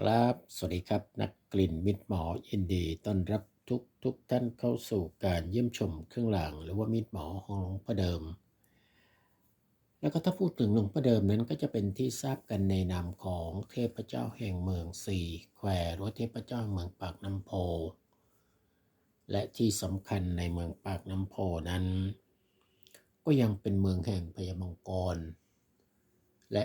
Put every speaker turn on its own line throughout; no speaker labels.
ครับ สวัสดีครับ นักกลิ่นมิตรหมอยินดีต้อนรับทุกทุกท่านเข้าสู่การเยี่ยมชมเครื่องรางหรือว่ามิตรหมอของหลวงพ่อเดิม แล้วก็ถ้าพูดถึงหลวงพ่อเดิมนั้นก็จะเป็นที่ทราบกันในนามของเทพเจ้าแห่งเมืองสี่แควหรือเทพเจ้าเมืองปากน้ำโพ และที่สำคัญในเมืองปากน้ำโพนั้น ก็ยังเป็นเมืองแห่งพญามังกร และ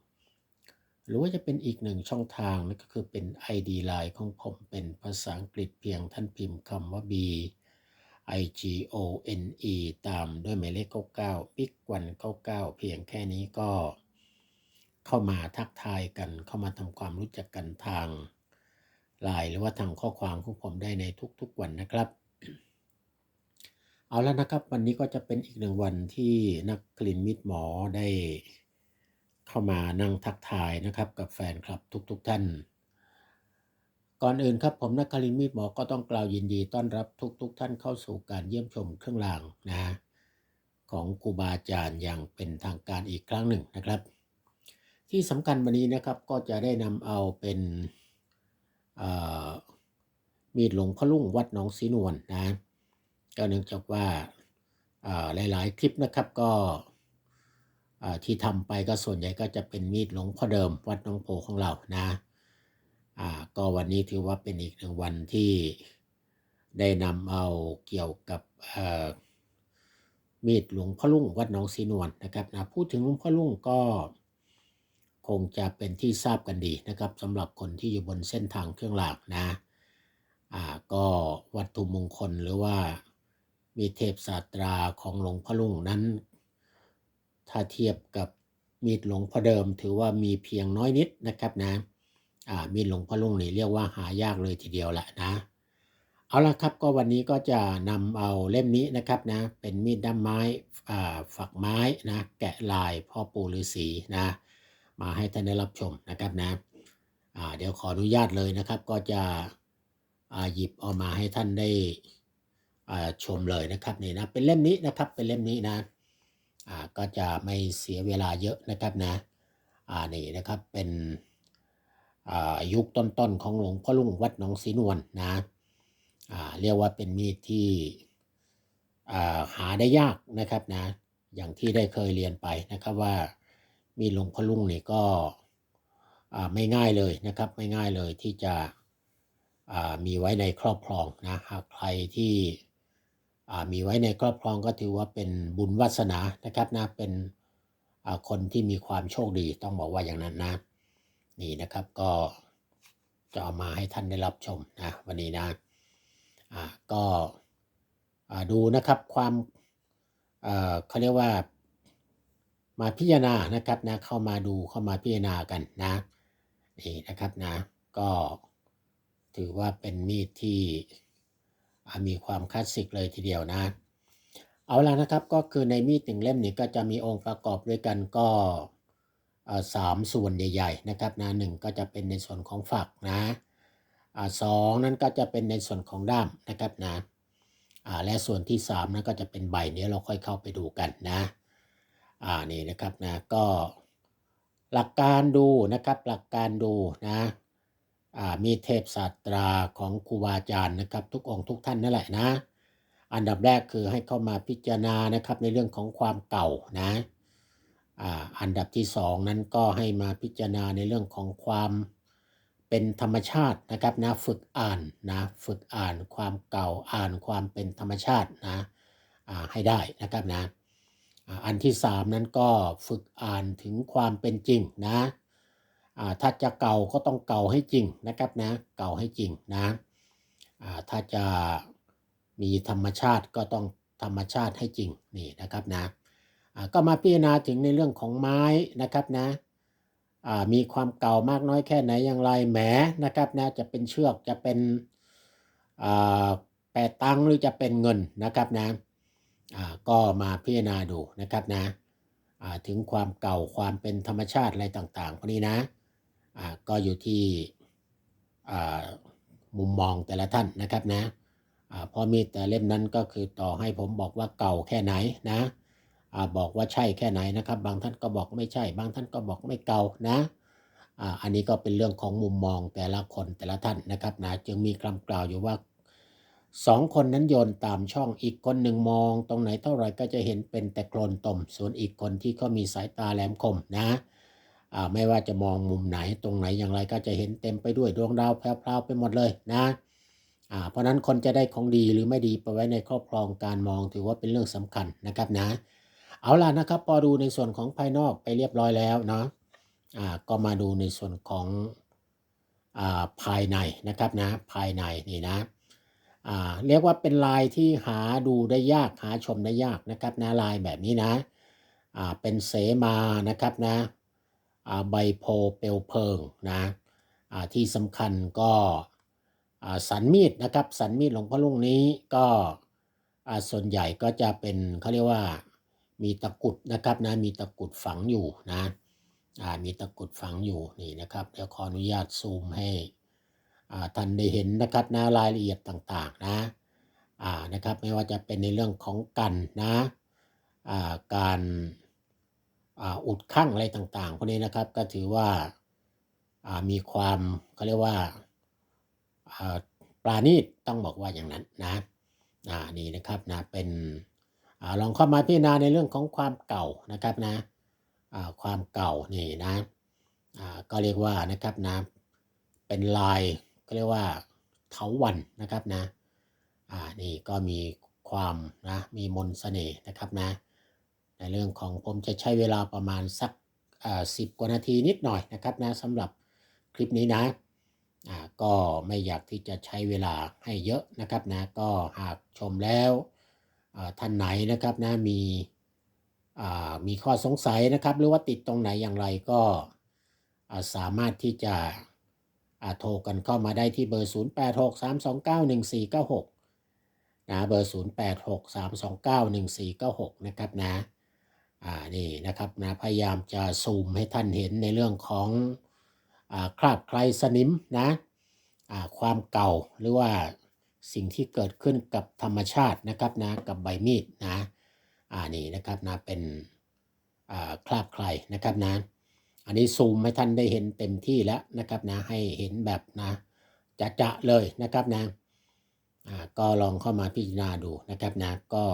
หรือว่าจะเป็นอีกหนึ่งช่องทางนั่นก็คือเป็น ID Line ของผมเป็นภาษาอังกฤษเพียงท่านพิมพ์คำว่า B I G O N E ตามด้วยหมายเลข 99 Big วัน99 เพียงแค่นี้ก็ เข้ามาทักทายกันเข้ามาทำความรู้จักกันทางไลน์หรือว่าทางข้อความของผมได้ในทุกๆวันนะครับ เอาแล้วนะครับ วันนี้ก็จะเป็นอีกหนึ่งวันที่นักกลิ่นมิตรหมอได้ เข้ามานั่งทักทายนะครับ กับแฟนคลับทุกๆทท่าน ก่อนอื่นครับผมนักคลินมีดหมอก็ต้องกล่าวยินดีต้อนรับทุกๆทท่านเข้าสู่การเยี่ยมชมเครื่องรางนะของครูบาอาจารย์อย่างเป็นทางการอีกครั้งหนึ่งนะครับ ที่สำคัญวันนี้นะครับก็จะได้นำเอาเป็นมีดหลวงพ่อลุ่งวัดหนองสีนวลนนะก็เนื่องจากว่าหลายๆคลิปนะครับก็ ที่ทำไปก็ส่วนใหญ่ก็จะเป็นมีดหลวงพ่อเดิมวัดน้องโพของเรานะก็วันนี้ถือว่าเป็นอีกหนึ่งวันที่ได้นำเอาเกี่ยวกับมีดหลวงพ่อลุ่งวัดน้องสีนวลนะครับนะพูดถึงหลวงพ่อลุ่งก็คงจะเป็นที่ทราบกันดีนะครับสำหรับคนที่อยู่บนเส้นทางเครื่องรางนะอ่าก็วัตถุมงคลหรือว่ามีเทพศาสตราของหลวงพ่อลุ่งนั้น ถ้าเทียบกับมีดหลวงพ่อเดิม ถือว่ามีเพียงน้อยนิดนะครับนะอ่ามีดหลวงพ่อลุงนี่เรียกว่าหายากเลยทีเดียวแหละนะเอาละครับก็วันนี้ก็จะนำเอาเล่มนี้นะครับนะเป็นมีดด้ามไม้อ่าฝักไม้นะแกะลายพ่อปู่ฤาษีนะมาให้ท่านได้รับชมนะครับนะอ่าเดี๋ยวขออนุญาตเลยนะครับ ก็จะอ่าหยิบเอามาให้ท่านได้อ่าชมเลยนะครับนี่นะเป็นเล่มนี้นะครับเป็นเล่มนี้นะ ก็จะไม่เสียเวลาเยอะนะครับนะอ่านี่นะครับเป็นอายุคต้นๆของหลวงพ่อลุงวัดหนองสีนวลนนะเรียกว่าเป็นมีดที่หาได้ยากนะครับนะอย่างที่ได้เคยเรียนไปนะครับว่ามีหลวงพ่อลุงนี่ก็ไม่ง่ายเลยนะครับไม่ง่ายเลยที่จะมีไว้ในครอบครองนะหากใครที่ มีไว้ในครอบครองก็ถือว่าเป็นบุญวาสนานะครับนะเป็นคนที่มีความโชคดีต้องบอกว่าอย่างนั้นนะนี่นะครับก็จะเอามาให้ท่านได้รับชมนะวันนี้นะอ่าก็ดูนะครับความเขาเรียกว่ามาพิจารณานะครับนะเข้ามาดูเข้ามาพิจารณากันนะนี่นะครับนะก็ถือว่าเป็นมีดที่ มีความคลาสสิกเลยทีเดียวนะ เอาละนะครับก็คือในมีดหนึ่งเล่มนี้ก็จะมีองค์ประกอบด้วยกันก็สามส่วนใหญ่ๆนะครับนะหนึ่งก็จะเป็นในส่วนของฝักนะสองนั้นก็จะเป็นในส่วนของด้ามนะครับนะและส่วนที่สามนั้นก็จะเป็นใบนี้เราค่อยเข้าไปดูกันนะอ่านี่นะครับนะก็หลักการดูนะครับหลักการดูนะ มีเทพศาสตราของครูบาอาจารย์นะครับ ทุกองค์ทุกท่านนั่นแหละนะ อันดับแรกคือให้เข้ามาพิจารณานะครับในเรื่องของความเก่านะอันดับที่สองนั้นก็ให้มาพิจารณาในเรื่องของความเป็นธรรมชาตินะครับนะฝึกอ่านนะฝึกอ่านความเก่าอ่านความเป็นธรรมชาตินะให้ได้นะครับนะอันที่สามนั้นก็ฝึกอ่านถึงความเป็นจริงนะ ถ้าจะเก่าก็ต้องเก่าให้จริงนะครับนะเก่าให้จริงนะถ้าจะมีธรรมชาติก็ต้องธรรมชาติให้จริงนี่นะครับนะก็มาพิจารณาถึงในเรื่องของไม้นะครับนะมีความเก่ามากน้อยแค่ไหนอย่างไรแหมนะครับนะจะเป็นเชือกจะเป็นแปดตังหรือจะเป็นเงินนะครับนะก็มาพิจารณาดูนะครับนะถึงความเก่าความเป็นธรรมชาติอะไรต่างๆพวกนี้นะ ก็อยู่ที่อ่ามุมมองแต่ละท่านนะครับนะอ่าพอมีแต่เล่มนั้นก็คือต่อให้ผมบอกว่าเก่าแค่ไหนนะอ่าบอกว่าใช่แค่ไหนนะครับ บางท่านก็บอกไม่ใช่ บางท่านก็บอกไม่เก่านะอ่าอันนี้ก็เป็นเรื่องของมุมมองแต่ละคนแต่ละท่านนะครับนะจึงมีคำกล่าวอยู่ว่าสองคนนั้นโยนตามช่องอีกคนหนึ่งมอง ตรงไหนเท่าไหร่ก็จะเห็นเป็นแต่โคลนตม ส่วนอีกคนที่ก็มีสายตาแหลมคมนะ ไม่ว่าจะมองมุมไหนตรงไหนอย่างไรก็จะเห็นเต็มไปด้วยดวงดาวแพรวๆไปหมดเลยนะอ่าเพราะนั้นคนจะได้ของดีหรือไม่ดีไปไว้ในครอบครองการมองถือว่าเป็นเรื่องสำคัญนะครับนะ เอาล่ะนะครับพอดูในส่วนของภายนอกไปเรียบร้อยแล้วเนาะอ่าก็มาดูในส่วนของอ่าภายในนะครับนะภายในนี่นะอ่าเรียกว่าเป็นลายที่หาดูได้ยากหาชมได้ยากนะครับนะลายแบบนี้นะอ่าเป็นเสมานะครับนะ ใบโพเปลวเพลิงนะที่สำคัญก็สันมีดนะครับ สันมีดหลวงพ่อลุงนี้ก็ส่วนใหญ่ก็จะเป็นเขาเรียกว่ามีตะกุดนะครับนะมีตะกุดฝังอยู่นะมีตะกุดฝังอยู่นี่นะครับเดี๋ยวขออนุญาตซูมให้ท่านได้เห็นนะครับนะรายละเอียดต่างๆนะนะครับไม่ว่าจะเป็นในเรื่องของกันนะการ อุดข้างอะไรต่างๆพวกนี้นะครับก็ถือว่ามีความเขาเรียกว่าปราณีตต้องบอกว่าอย่างนั้นนะนี่นะครับนะเป็นอลองเข้ามาพิจารณาในเรื่องของความเก่านะครับนะความเก่านี่นะก็เรียกว่านะครับนะเป็นลายก็เรียกว่าเถาวันนะครับนะอ่านี่ก็มีความนะมีมนเสน่ห์นะครับนะ ในเรื่องของผมจะใช้เวลาประมาณสักสิบกว่านาทีนิดหน่อยนะครับนะสำหรับคลิปนี้นะก็ไม่อยากที่จะใช้เวลาให้เยอะนะครับนะก็หากชมแล้วท่านไหนนะครับนะมีมีข้อสงสัยนะครับ หรือว่าติดตรงไหนอย่างไรก็สามารถที่จะโทรกันเข้ามาได้ที่เบอร์ 0863291496นะเบอร์ 0863291496 นะครับนะ อ่านี่นะครับนะพยายามจะซูมให้ท่านเห็นในเรื่องของอ่าคราบใครสนิมนะอ่าความเก่าหรือว่าสิ่งที่เกิดขึ้นกับธรรมชาตินะครับนะกับใบมีดนะอ่านี่นะครับนะเป็นอ่าคราบใครนะครับนะอันนี้ซูมให้ท่านได้เห็นเต็มที่แล้วนะครับนะให้เห็นแบบนะจะจะเลยนะครับนะอ่าก็ลองเข้ามาพิจารณาดูนะครับนะก็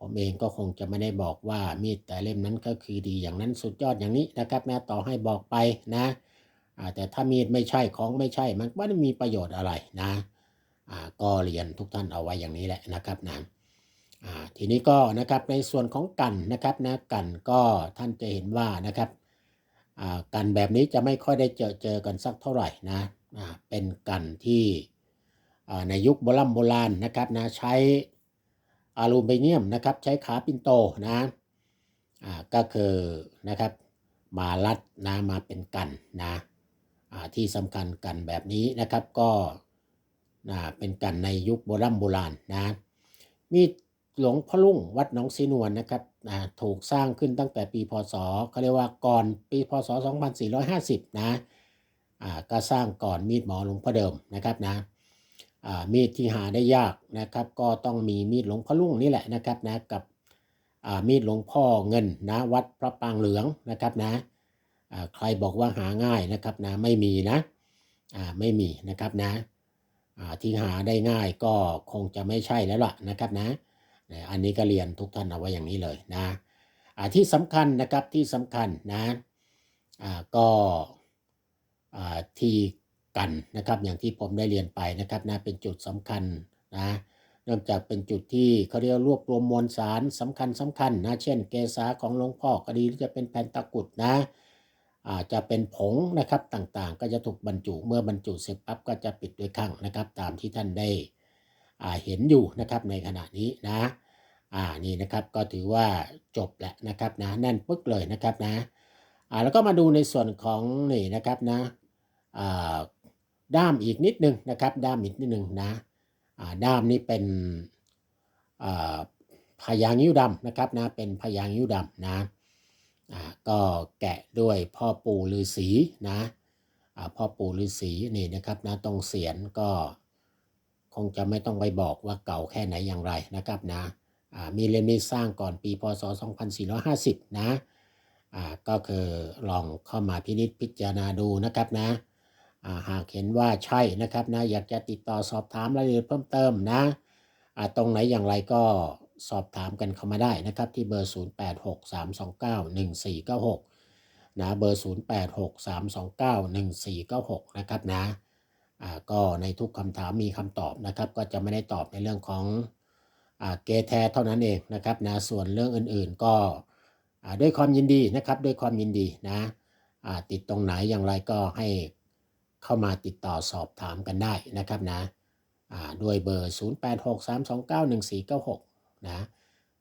ผมเองก็คงจะไม่ได้บอกว่ามีดแต่เล่มนั้นก็คือดีอย่างนั้นสุดยอดอย่างนี้นะครับนะต่อให้บอกไปนะแต่ถ้ามีดไม่ใช่ของไม่ใช่มันไม่ได้มีประโยชน์อะไรนะก็เรียนทุกท่านเอาไว้อย่างนี้แหละนะครับนะทีนี้ก็นะครับในส่วนของกันนะครับนะกันก็ท่านจะเห็นว่านะครับกันแบบนี้จะไม่ค่อยได้เจอเจอกันสักเท่าไหร่นะเป็นกันที่ในยุคโบราณโบราณนะครับนะใช้ อลูมิเนียมนะครับ ใช้ขาปินโตนะอ่าก็คือนะครับมารัดนะมาเป็นกันนะอ่าที่สำคัญกันแบบนี้นะครับก็อ่าเป็นกันในยุคโบราณโบราณนะมีหลวงพ่อลุ่งวัดหนองสีนวลนะครับอ่าถูกสร้างขึ้นตั้งแต่ปีพศเขาเรียกว่าก่อนปีพศ 2450 นะอ่าก็สร้างก่อนมีดหมอหลวงพ่อเดิมนะครับนะ มีดที่หาได้ยากนะครับ ก็ต้องมีมีดหลวงพ่อลุ่งนี่แหละนะครับนะกับมีดหลวงพ่อเงินนะวัดพระปางเหลืองนะครับนะใครบอกว่าหาง่ายนะครับนะไม่มีนะไม่มีนะครับนะที่หาได้ง่ายก็คงจะไม่ใช่แล้วล่ะนะครับนะอันนี้ก็เรียนทุกท่านเอาไว้อย่างนี้เลยนะที่สำคัญนะครับที่สำคัญนะก็ที่ กันนะครับ อย่างที่ผมได้เรียนไปนะครับนะเป็นจุดสำคัญนะเนื่องจากเป็นจุดที่เขาเรียกรวบรวมมวลสารสำคัญสำคัญนะเช่น เกษาของหลวงพ่อก็ดีหรือจะเป็นแผ่นตะกุดนะอาจจะเป็นผงนะครับต่างๆ ก็จะถูกบรรจุเมื่อบรรจุเสร็จปั๊บก็จะปิดด้วยข้างนะครับ ตามที่ท่านได้เห็นอยู่นะครับในขณะนี้นะอ่านี่นะครับก็ถือว่าจบแล้วนะครับนะแน่นปึ๊กเลยนะครับนะอ่าแล้วก็มาดูในส่วนของนี่นะครับนะอ่า ด้ามอีกนิดนึงนะครับด้ามอีกนิดนึงนะด้ามนี้เป็นพญางิ้วดำนะครับนะเป็นพญางิ้วดำนะก็แกะด้วยพ่อปู่ฤาษีนะพ่อปู่ฤาษีนี่นะครับนะตรงเสียนก็คงจะไม่ต้องไปบอกว่าเก่าแค่ไหนอย่างไรนะครับนะมีเล่มนี้สร้างก่อนปีพศ 2450 นะก็คือลองเข้ามาพินิจพิจารณาดูนะครับนะ หากเห็นว่าใช่นะครับนะอยากจะติดต่อสอบถามรายละเอียดเพิ่มเติมนะตรงไหนอย่างไรก็สอบถามกันเข้ามาได้นะครับ ที่เบอร์ 0863291496 นะเบอร์ 0863291496 นะครับนะก็ในทุกคำถามมีคำตอบนะครับ ก็จะไม่ได้ตอบในเรื่องของอเกแทเท่านั้นเองนะครับนะส่วนเรื่องอื่นๆก็ด้วยความยินดีนะครับ ด้วยความยินดีนะติดตรงไหนอย่างไรก็ให้ เข้ามาติดต่อสอบถามกันได้นะครับนะด้วยเบอร์ 0863291496 นะ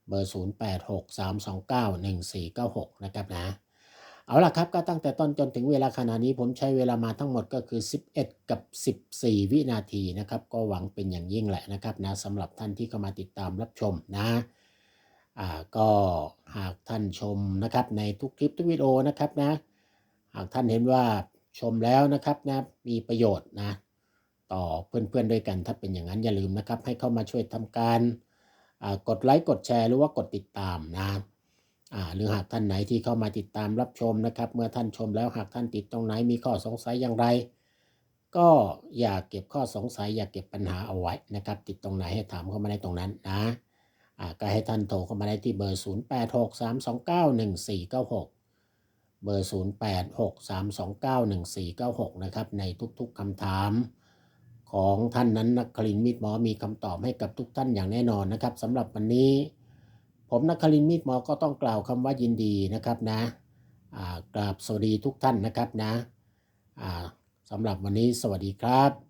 เบอร์ 0863291496 นะครับนะ เอาล่ะครับ ก็ตั้งแต่ต้นจนถึงเวลาขณะนี้ผมใช้เวลามาทั้งหมดก็คือ 11 กับ 14 วินาทีนะครับ ก็หวังเป็นอย่างยิ่งแหละนะครับนะสำหรับท่านที่เข้ามาติดตามรับชมนะก็หากท่านชมนะครับในทุกคลิปทุกวิดีโอนะครับนะ หากท่านเห็นว่า ชมแล้วนะครับนะมีประโยชน์นะต่อเพื่อนๆด้วยกัน ถ้าเป็นอย่างนั้นอย่าลืมนะครับ ให้เข้ามาช่วยทำการกดไลค์กดแชร์หรือว่ากดติดตามนะหรือหากท่านไหนที่เข้ามาติดตามรับชมนะครับ เมื่อท่านชมแล้วหากท่านติดตรงไหนมีข้อสงสัยอย่างไร ก็อย่าเก็บข้อสงสัย อย่าเก็บปัญหาเอาไว้นะครับ ติดตรงไหนให้ถามเข้ามาในตรงนั้นนะก็ให้ท่านโทรเข้ามาได้ที่เบอร์ 0863291496 เบอร์ 0863291496 นะครับ ในทุกๆคำถามของท่านนั้นนักคลินมีดหมอมีคำตอบให้กับทุกท่านอย่างแน่นอนนะครับสำหรับวันนี้ ผมนักคลินมีดหมอก็ต้องกล่าวคำว่ายินดีนะครับนะอ่ากราบสวัสดีทุกท่านนะครับนะอ่าสำหรับวันนี้สวัสดีครับ